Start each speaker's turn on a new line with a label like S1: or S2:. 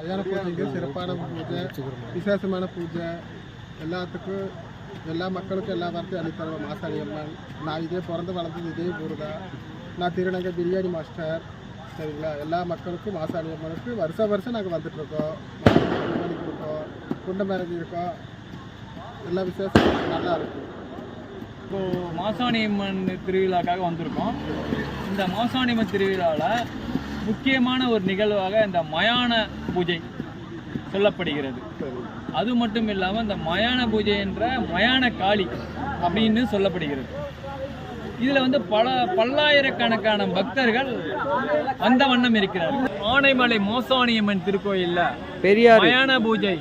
S1: மயான பூஜைக்கு சிறப்பான பூஜை விசேஷமான பூஜை. எல்லாத்துக்கும் எல்லா மக்களுக்கும் எல்லா வார்த்தையும் அளித்தருவோம் மாசாணி அம்மன். நான் இதே பிறந்து வளர்ந்தது இதே ஊர் தான் நான் திருநங்கை பிரியாணி மாஸ்டர். சரிங்களா? எல்லா மக்களுக்கும் மாசாணி அம்மனுக்கு வருஷம் வருஷம் நாங்கள் வந்துட்டுருக்கோம். பண்ணி கொடுக்கோம் குண்ட மேரேஜ் இருக்கோம். எல்லா விசேஷம் நல்லா இருக்கும்.
S2: இப்போது மாசாணி அம்மன் திருவிழாக்காக வந்திருக்கோம். இந்த மாசாணி அம்மன் திருவிழாவில் முக்கியமான ஒரு நிகழ்வாக இந்த மயான பூஜை சொல்லப்படுகிறது. அது மட்டும் இல்லாமல் இந்த மயான பூஜை என்ற மயான காளி அப்படின்னு சொல்லப்படுகிறது. இதில் வந்து பல பல்லாயிரக்கணக்கான பக்தர்கள் வந்த வண்ணம் இருக்கிறார்கள். ஆனைமலை மோசாணியம்மன் திருக்கோயில்ல
S3: பெரியார்
S2: மயான பூஜை